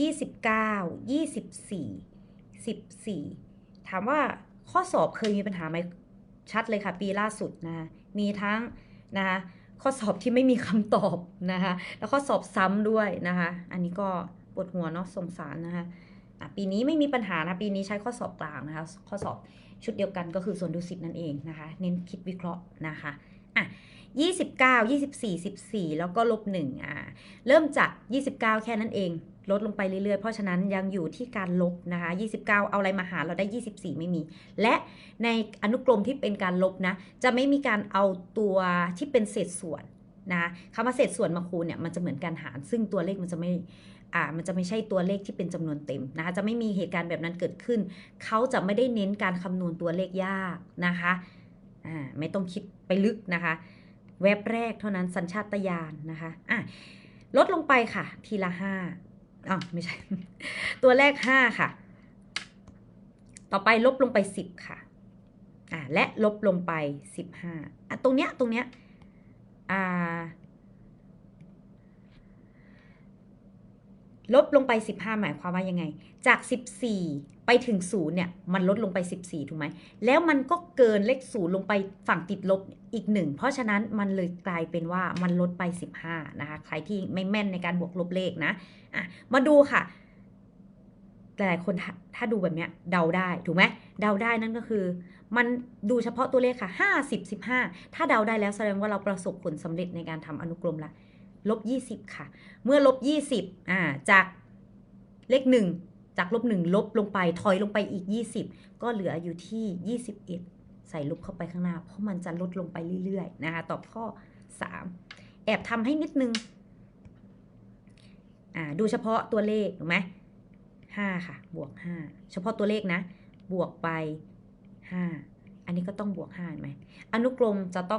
ยี่สิบเก้ายี่สิบสี่สิบสี่ถามว่าข้อสอบเคยมีปัญหาไหมชัดเลยค่ะ ปีล่าสุดนะมีทั้งนะคะข้อสอบที่ไม่มีคำตอบนะคะแล้วข้อสอบซ้ำด้วยนะคะ อันนี้ก็ปวดหัวเนาะสงสารนะคะอะปีนี้ไม่มีปัญหานะปีนี้ใช้ข้อสอบกลางนะคะ ข้อสอบชุดเดียวกันก็คือส่วนดุสิตนั่นเองนะคะ เน้นคิดวิเคราะห์นะคะอะ29 24 14 แล้วก็ลบ1อ่าเริ่มจาก 29 แค่นั้นเอง ลดลงไปเรื่อยๆ เพราะฉะนั้นยังอยู่ที่การลบนะคะ29 เอาอะไรมาหารเราได้ 24 ไม่มี และในอนุกรมที่เป็นการลบนะจะไม่มีการเอาตัวที่เป็นเศษส่วนนะคำว่าเศษส่วนมาคูณเนี่ยมันจะเหมือนการหาร ซึ่งตัวเลขมันจะไม่อ่ามันจะไม่ใช่ตัวเลขที่เป็นจำนวนเต็มนะคะจะไม่มีเหตุการณ์แบบนั้นเกิดขึ้น เขาจะไม่ได้เน้นการคำนวณตัวเลขยากนะคะอ่าไม่ต้องคิดไปลึกนะคะเว็บแรกเท่านั้นสัญชาตญาณนะคะอะลดลงไปค่ะ ทีละห้า อ้าวไม่ใช่ ตัวแรกห้าค่ะ ต่อไปลบลงไปสิบค่ะอ่าและลบลงไปสิบห้าอะตรงเนี้ยตรงเนี้ยอ่า ลบลงไป 15 หมายความว่ายังไง จาก 14 ไปถึง0เนี่ย มันลดลงไป 14 ถูกไหม แล้วมันก็เกินเลข0ลงไปฝั่งติดลบอีก 1 เพราะฉะนั้นมันเลยกลายเป็นว่ามันลดไป 15 นะคะ ใครที่ไม่แม่นในการบวกลบเลขนะอะมาดูค่ะ หลายคนถ้าถ้าดูแบบเนี้ยเดาได้ถูกไหมเดาได้นั่นก็คือ มันดูเฉพาะตัวเลขค่ะ 50 15 ถ้าเดาได้แล้วแสดงว่าเราประสบผลสำเร็จในการทำอนุกรมละ ลบ20ค่ะ เมื่อลบ20อ่าจากเลข1จากลบ1ลบลงไปถอยลงไปอีก20ก็เหลืออยู่ที่21ใส่ลบเข้าไปข้างหน้า เพราะมันจะลดลงไปเรื่อยๆนะคะตอบข้อ3แอบทำให้นิดนึงอ่าดูเฉพาะตัวเลขถูกไหม5ค่ะ บวก5เฉพาะตัวเลขนะ บวกไป5อันนี้ก็ต้องบวก5เห็นไหมอนุกรมจะต้อง